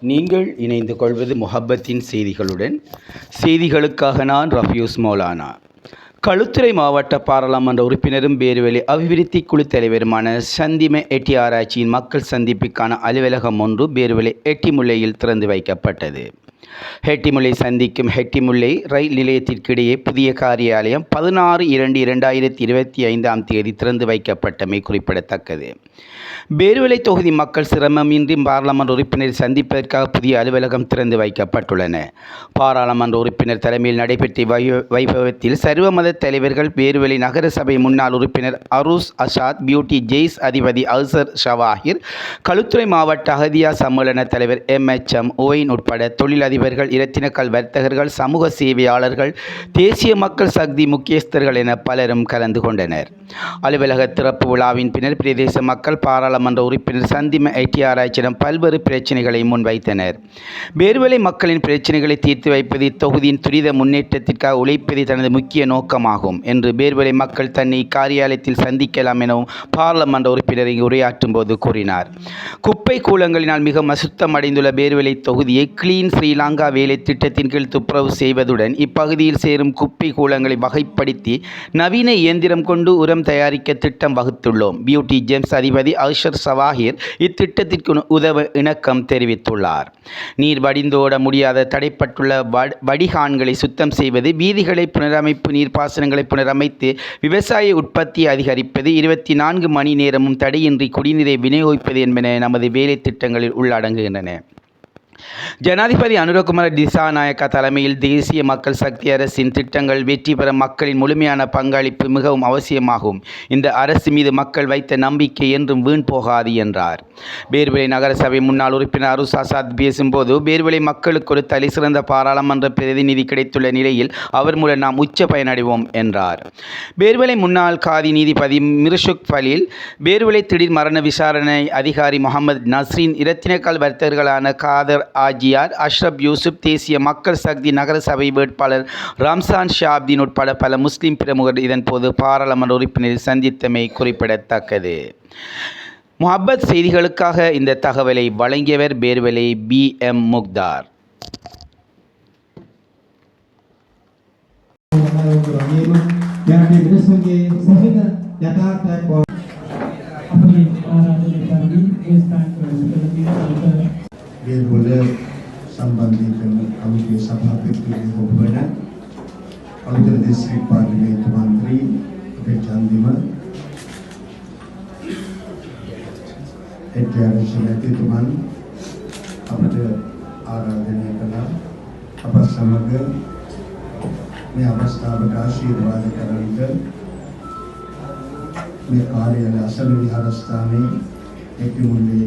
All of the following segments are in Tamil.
நீங்கள் இணைந்து கொள்வது முஹப்பத்தின் செய்திகளுடன். செய்திகளுக்காக நான் ரஃப்யூஸ் மௌலானா. களுத்துறை மாவட்ட பாராளுமன்ற உறுப்பினரும் பேருவெளி அபிவிருத்தி குழு தலைவருமான சந்திம எட்டி ஆராய்ச்சியின் மக்கள் சந்திப்புக்கான அலுவலகம் ஒன்று பேருவெளி எட்டிமுல்லையில் திறந்து வைக்கப்பட்டது. ஹெட்டிமுல்லை சந்திக்கும் ஹெட்டிமுல்லை ரயில் நிலையத்திற்கிடையே புதிய காரியாலயம் பதினாறு இரண்டு இரண்டாயிரத்தி இருபத்தி ஐந்தாம் தேதி திறந்து வைக்கப்பட்டமை குறிப்பிடத்தக்கது. பேருவலை தொகுதி மக்கள் சிரமமின்றி பாராளுமன்ற உறுப்பினரை சந்திப்பதற்காக புதிய அலுவலகம் திறந்து வைக்கப்பட்டுள்ளன. பாராளுமன்ற உறுப்பினர் தலைமையில் நடைபெற்ற வை- வைபவத்தில் சர்வமத தலைவர்கள் பேருவலை நகர சபை முன்னாள் உறுப்பினர் அரூஸ் அசாத் பியூட்டி ஜெய்ஸ் அதிபதி அல்சர் ஷவாஹிர் களுத்துறை மாவட்ட அகதியா சம்மேளன தலைவர் எம் எச் எம் ஓயின் உட்பட தொழிலதிபர்கள் இரத்தினக்கல் வர்த்தகர்கள் சமூக சேவையாளர்கள் தேசிய மக்கள் சக்தி முக்கியஸ்தர்கள் என பலரும் கலந்து கொண்டனர். அலுவலக திறப்பு விழாவின் பின்னர் பிரதேச மக்கள் பாராளுமன்ற உறுப்பினர் சந்திம ஐடி ஆராய்ச்சியிடம் பல்வேறு பிரச்சனைகளை முன்வைத்தனர். பேர்வலை மக்களின் பிரச்சனைகளை தீர்த்து வைப்பது இத்தொகுதியின் துரித முன்னேற்றத்திற்காக உழைப்பது தனது முக்கிய நோக்கமாகும் என்று பேர்வலை மக்கள் தன்னை இக்காரியாலயத்தில் சந்திக்கலாம் எனவும் பாராளுமன்ற உறுப்பினர் உரையாற்றும் போது கூறினார். குப்பை கூலங்களினால் மிக அசுத்தமடைந்துள்ள பேர்வலை தொகுதியை கிளீன் ஸ்ரீலாங் வேலை திட்டத்தின் கீழ் துப்புரவு செய்வதுடன் இப்பகுதியில் சேரும் குப்பை கூலங்களை வகைப்படுத்தி நவீன இயந்திரம் கொண்டு உரம் தயாரிக்க திட்டம் வகுத்துள்ளோம். பியூட்டி ஜேம்ஸ் அதிபதி அஷர் சவாஹிர் இத்திட்டத்திற்கு உதவ இணக்கம் தெரிவித்துள்ளார். நீர் வடிந்தோட முடியாத தடைப்பட்டுள்ள வடிகான்களை சுத்தம் செய்வது வீதிகளை புனரமைப்பு நீர்ப்பாசனங்களை புனரமைத்து விவசாய உற்பத்தியை அதிகரிப்பது இருபத்தி நான்கு மணி நேரமும் தடையின்றி குடிநீரை விநியோகிப்பது என்பன நமது வேலை திட்டங்களில் உள்ளடங்குகின்றன. ஜனாதிபதி அனுரகுமார திசாநாயக்கா தலைமையில் தேசிய மக்கள் சக்தி அரசின் திட்டங்கள் வெற்றி பெற மக்களின் முழுமையான பங்களிப்பு மிகவும் அவசியமாகும். இந்த அரசு மீது மக்கள் வைத்த நம்பிக்கை என்றும் வீண் போகாது என்றார். பேர்விலை நகரசபை முன்னாள் உறுப்பினர் அருஸ் ஆசாத் பேசும்போது பேர்விலை மக்களுக்கு ஒரு தலை சிறந்த பாராளுமன்ற பிரதிநிதி கிடைத்துள்ள நிலையில் அவர் மூலம் நாம் உச்ச பயனடைவோம் என்றார். பேர்விலை முன்னாள் காதி நீதிபதி மிர்ஷுக் ஃபலீல் பேர்விலை திடீர் மரண விசாரணை அதிகாரி முகமது நஸ்ரின் இரத்தினக்கால் வர்த்தகர்களான காதர் ஆஜியார் அஷ்ரப் யூசுப் தேசிய மக்கள் சக்தி நகரசபை வேட்பாளர் ரம்சான் ஷாப்தீன் உட்பட பல முஸ்லிம் பிரமுகர் இதன்போது பாராளுமன்ற உறுப்பினரை சந்தித்தமை குறிப்பிடத்தக்கது. முஹப்பத் செய்திகளுக்காக இந்த தகவலை வழங்கியவர் பேர்வலை பி. எம். முக்தார். Bismillahirrahmanirrahim. ඒ ගොඩ සම්බන්ධීකරණ කමිටියේ සභාපති ඔබවන අලුතෙන් දිස්ත්‍රික් පාර්ලිමේන්තු මන්ත්‍රී අපේ චන්දිම එක්කරශිලතිතුමන් අපට ආරාධනය කළා. අප සමග මේ අවස්ථාවට ආශිර්වාද කරන්නට මේ කාර්යාලය අසල විහාරස්ථානයේ එක්මුල්ලේ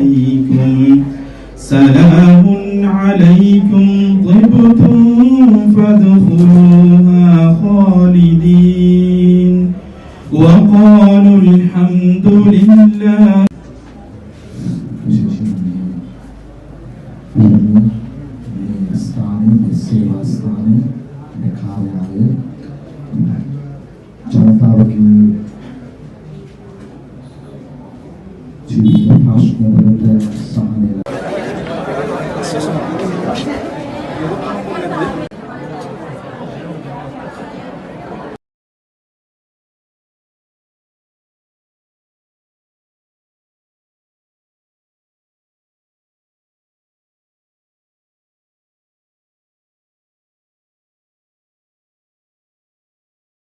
عليكم سلام عليكم طبتم فادخلوها خالدين وقالوا الحمد لله Thank you.